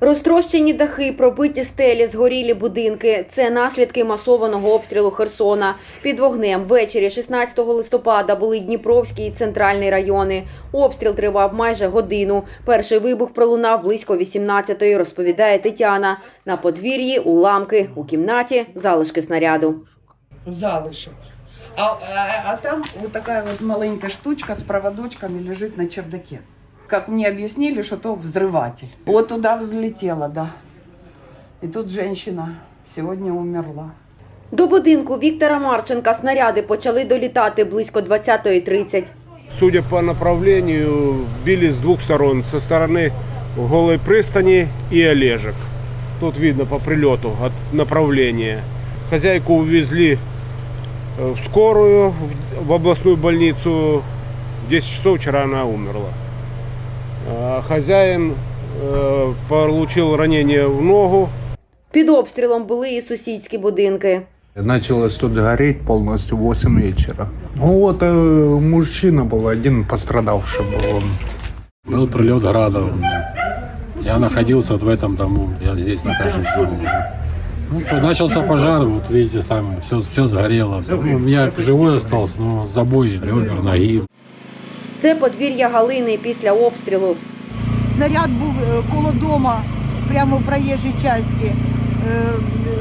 Розтрощені дахи, пробиті стелі, згорілі будинки – це наслідки масованого обстрілу Херсона. Під вогнем ввечері 16 листопада були Дніпровський і центральний райони. Обстріл тривав майже годину. Перший вибух пролунав близько 18-ї, розповідає Тетяна. На подвір'ї – уламки, у кімнаті – залишки снаряду. залишок. А, а, а там вот маленькая штучка с проводочками лежит на чердаке. Как мне объяснили, что то взрыватель. Вот туда взлетела, да. И тут женщина сегодня умерла. До будинку Віктора Марченка снаряди почали долітати близько 20.30. Судя по направлению, били с двух сторон. Со стороны Голой пристани и Олежек. Тут видно по прилету от направления. Хозяйку увезли э, в скорую, в- в областную больницу. В 10 часов вчера она умерла. А Хозяин э, получил ранение в ногу. Під обстрілом були і сусідські будинки. Началось тут гореть полностью в 8 вечера. Ну вот э, мужчина был, один пострадавший был. Он Был прилет града. Я находился вот в этом дому. Я здесь нахожусь. Ну что, начался пожар, вот видите сами, все, все сгорело. Ну, я живой остался, но забои, ребер, ноги. Це подвір'я Галини після обстрілу. Снаряд був е, коло дома, прямо в проїжджій часті. Е,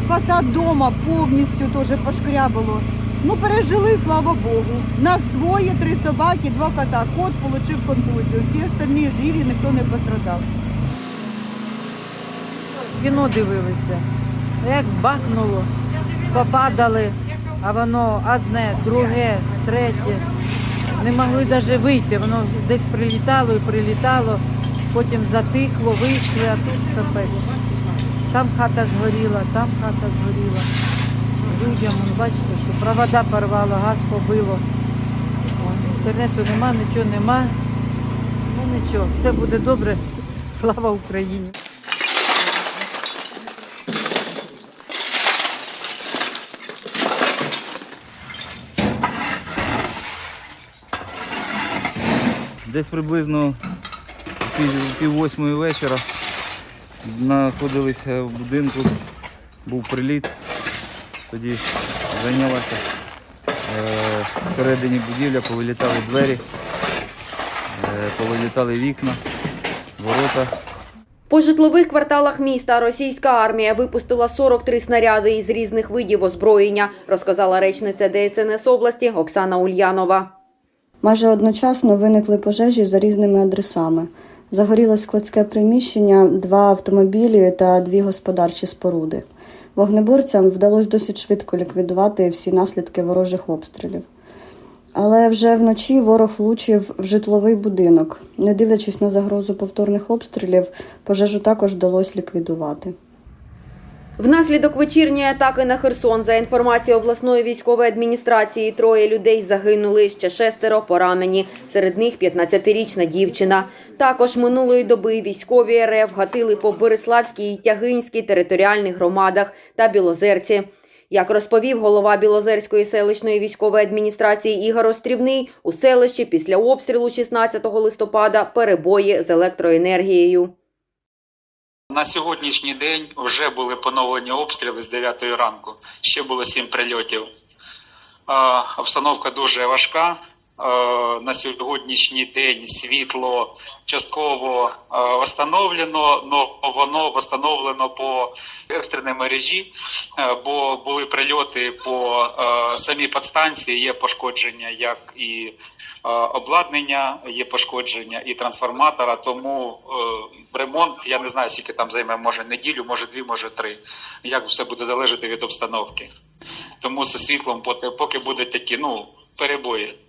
Фасад дома повністю теж пошкрябало. Ну, пережили, слава Богу. Нас двоє, три собаки, два кота. Кот отримав контузію. Всі остальні живі, ніхто не пострадав. кіно дивилися. Як бахнуло, попадали, а воно одне, друге, третє. Не могли навіть вийти, воно десь прилітало і прилітало, потім затихло, вийшли, а тут капець. Там хата згоріла, там хата згоріла. Людям, бачите, що провода порвало, газ побило. Інтернету нема, нічого нема. Ну нічого, все буде добре. Слава Україні! Десь приблизно пів, восьмої вечора знаходилися в будинку, був приліт, тоді зайнялася е, всередині будівля, повилітали двері, е, повилітали вікна, ворота. По житлових кварталах міста російська армія випустила 43 снаряди із різних видів озброєння, розказала речниця ДСНС області Оксана Ульянова. Майже одночасно виникли пожежі за різними адресами. Загорілось складське приміщення, два автомобілі та дві господарчі споруди. Вогнеборцям вдалося досить швидко ліквідувати всі наслідки ворожих обстрілів. Але вже вночі ворог влучив в житловий будинок. Не дивлячись на загрозу повторних обстрілів, пожежу також вдалося ліквідувати. Внаслідок вечірньої атаки на Херсон, за інформацією обласної військової адміністрації, троє людей загинули, ще шестеро поранені. Серед них 15-річна дівчина. Також минулої доби військові РФ гатили по Береславській і Тягинській територіальних громадах та Білозерці. Як розповів голова Білозерської селищної військової адміністрації Ігор Острівний, у селищі після обстрілу 16 листопада перебої з електроенергією. На сьогоднішній день вже були поновлені обстріли з 9 ранку. Ще було 7 прильотів. Обстановка дуже важка. На сьогоднішній день світло частково встановлено, але воно встановлено по екстреній мережі, бо були прильоти по самій підстанції, є пошкодження як і обладнання, є пошкодження і трансформатора. Тому ремонт, я не знаю, скільки там займе, може неділю, може дві, може три. Як все буде залежати від обстановки. Тому зі світлом, поки будуть такі ну, перебої.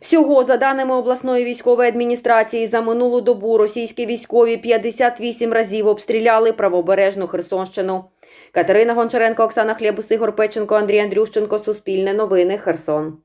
Всього, за даними обласної військової адміністрації, за минулу добу російські військові 58 разів обстріляли правобережну Херсонщину. Катерина Гончаренко, Оксана Хлєбус, Ігор Печенко, Андрій Андрющенко. Суспільне новини. Херсон.